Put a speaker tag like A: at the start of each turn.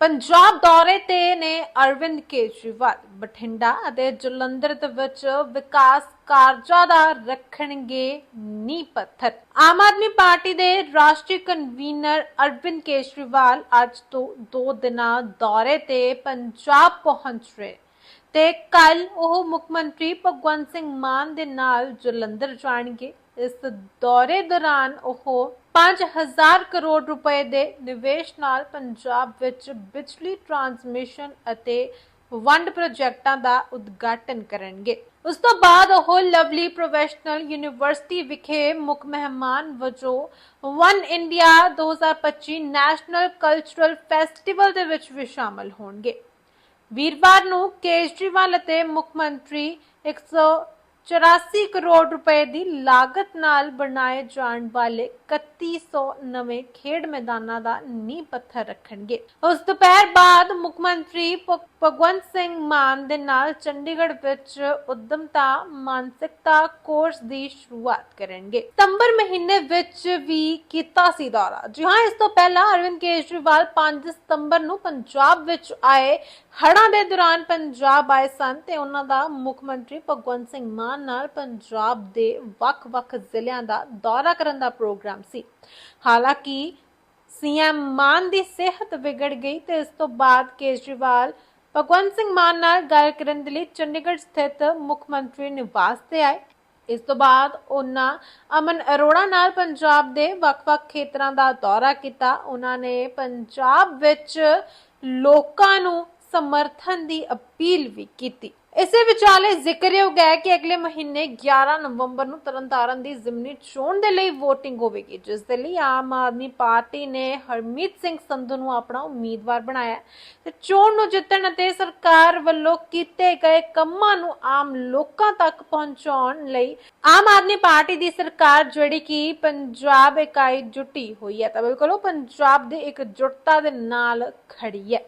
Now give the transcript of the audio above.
A: ਪੰਜਾਬ ਦੌਰੇ ਤੇ ਨੇ ਅਰਵਿੰਦ ਕੇਜਰੀਵਾਲ। ਬਠਿੰਡਾ ਅਤੇ ਜਲੰਧਰ ਦੇ ਵਿੱਚ ਵਿਕਾਸ ਕਾਰਜਾਂ ਦਾ ਰੱਖਣਗੇ ਨੀਂਹ ਪੱਥਰ। ਆਮ ਆਦਮੀ ਪਾਰਟੀ ਦੇ ਰਾਸ਼ਟਰੀ ਕਨਵੀਨਰ ਅਰਵਿੰਦ ਕੇਜਰੀਵਾਲ ਅੱਜ ਤੋਂ 2 ਦਿਨਾਂ ਦੌਰੇ ਤੇ ਪੰਜਾਬ ਪਹੁੰਚ ਰਹੇ। ਤੇ ਕੱਲ ਉਹ ਮੁੱਖ ਮੰਤਰੀ ਭਗਵੰਤ ਸਿੰਘ ਮਾਨ ਦੇ ਨਾਲ ਜਲੰਧਰ ਜਾਣਗੇ। ਇਸ ਦੌਰੇ ਦੌਰਾਨ ਉਹ 5000 ਕਰੋੜ ਰੁਪਏ ਦੇ ਨਿਵੇਸ਼ ਨਾਲ ਪੰਜਾਬ ਵਿੱਚ ਬਿਜਲੀ ਟਰਾਂਸਮਿਸ਼ਨ ਅਤੇ ਵੰਡ ਪ੍ਰੋਜੈਕਟਾਂ ਦਾ ਉਦਘਾਟਨ ਕਰਨਗੇ। ਉਸ ਤੋਂ ਬਾਅਦ ਉਹ ਲਵਲੀ ਪ੍ਰੋਫੈਸ਼ਨਲ ਯੂਨੀਵਰਸਿਟੀ ਵਿਖੇ ਮੁੱਖ ਮਹਿਮਾਨ ਵਜੋਂ one India 2025 national cultural festival ਦੇ ਵਿੱਚ ਵੀ ਸ਼ਾਮਲ ਹੋਣਗੇ। ਵੀਰਵਾਰ ਨੂੰ ਕੇਜਰੀਵਾਲ ਅਤੇ ਮੁੱਖ ਮੰਤਰੀ 184 ਕਰੋੜ ਰੁਪਏ ਦੀ ਲਾਗਤ ਨਾਲ ਬਣਾਏ ਜਾਣ ਵਾਲੇ 3100 ਨਵੇਂ ਖੇਡ ਮੈਦਾਨਾਂ ਦਾ ਨੀਂਹ ਪੱਥਰ ਰੱਖਣਗੇ। ਉਸ ਦੁਪਹਿਰ ਬਾਅਦ ਮੁੱਖ ਮੰਤਰੀ ਭਗਵੰਤ ਸਿੰਘ ਮਾਨ ਦੇ ਨਾਲ ਚੰਡੀਗੜ੍ਹ ਵਿੱਚ ਉਦਮਤਾ, ਮਾਨਸਿਕਤਾ ਕੋਰਸ ਦੀ ਸ਼ੁਰੂਆਤ ਕਰਨਗੇ। ਸਤੰਬਰ ਮਹੀਨੇ ਵਿੱਚ ਵੀ ਕੀਤਾ ਸੀ ਦੌਰਾ। ਜੀ ਹਾਂ, ਇਸ ਤੋਂ ਪਹਿਲਾਂ ਅਰਵਿੰਦ ਕੇਜਰੀਵਾਲ 5 ਸਤੰਬਰ ਨੂੰ ਪੰਜਾਬ ਵਿੱਚ ਆਏ। ਹੜ੍ਹਾਂ ਦੇ ਦੌਰਾਨ ਪੰਜਾਬ ਆਏ ਸਨ ਤੇ ਉਹਨਾਂ ਦਾ ਮੁੱਖ ਮੰਤਰੀ ਭਗਵੰਤ ਸਿੰਘ ਮਾਨ ਨਾਲ ਪੰਜਾਬ ਦੇ ਵੱਖ-ਵੱਖ ਜ਼ਿਲ੍ਹਿਆਂ ਦਾ ਦੌਰਾ ਕਰਨ ਦਾ ਪ੍ਰੋਗਰਾਮ ਸੀ। ਹਾਲਾਂਕਿ, ਸੀਐਮ ਮਾਨ ਦੀ ਸਿਹਤ ਵਿਗੜ ਗਈ ਤੇ ਇਸ ਤੋਂ ਬਾਅਦ ਕੇਜਰੀਵਾਲ ਭਗਵੰਤ ਸਿੰਘ ਮਾਨ ਨਾਲ ਗੱਲ ਕਰਨ ਦੇ ਲਈ ਚੰਡੀਗੜ੍ਹ ਸਥਿਤ ਮੁੱਖ ਮੰਤਰੀ ਨਿਵਾਸ ਤੇ ਆਏ। ਇਸ ਤੋਂ ਬਾਅਦ ਉਹਨਾਂ ਅਮਨ ਅਰੋੜਾ ਨਾਲ ਪੰਜਾਬ ਦੇ ਵੱਖ-ਵੱਖ ਖੇਤਰਾਂ ਦਾ ਦੌਰਾ ਕੀਤਾ। ਉਹਨਾਂ ਨੇ ਪੰਜਾਬ ਵਿੱਚ ਲੋਕਾਂ ਨੂੰ ਸਮਰਥਨ ਦੀ ਅਪੀਲ ਵੀ ਕੀਤੀ। ਇਸੇ ਵਿਚਾਲੇ ਜ਼ਿਕਰਯੋਗ ਹੈ ਕਿ ਅਗਲੇ ਮਹੀਨੇ 11 ਨਵੰਬਰ ਨੂੰ ਤਰਨਤਾਰਨ ਦੀ ਜ਼ਿਮਨੀ ਚੋਣ ਦੇ ਲਈ VOTING ਹੋਵੇਗੀ, ਜਿਸ ਦੇ ਲਈ ਆਮ ਆਦਮੀ ਪਾਰਟੀ ਨੇ ਹਰਮੀਤ ਸਿੰਘ ਸੰਧੂ ਨੂੰ ਆਪਣਾ ਉਮੀਦਵਾਰ ਬਣਾਇਆ ਤੇ ਚੋਣ ਨੂੰ ਜਿੱਤਣ ਅਤੇ ਸਰਕਾਰ ਵੱਲੋਂ ਕੀਤੇ ਗਏ ਕੰਮਾਂ ਨੂੰ ਆਮ ਲੋਕਾਂ ਤੱਕ ਪਹੁੰਚਾਉਣ ਲਈ ਆਮ ਆਦਮੀ ਪਾਰਟੀ ਦੀ ਸਰਕਾਰ ਜਿਹੜੀ ਕਿ ਪੰਜਾਬ ਇਕਾਈ ਜੁਟੀ ਹੋਈ ਹੈ, ਤਾਂ ਬਿਲਕੁਲ ਉਹ ਪੰਜਾਬ ਦੇ ਇੱਕ ਜੁਟਤਾ ਦੇ ਨਾਲ ਖੜੀ ਹੈ।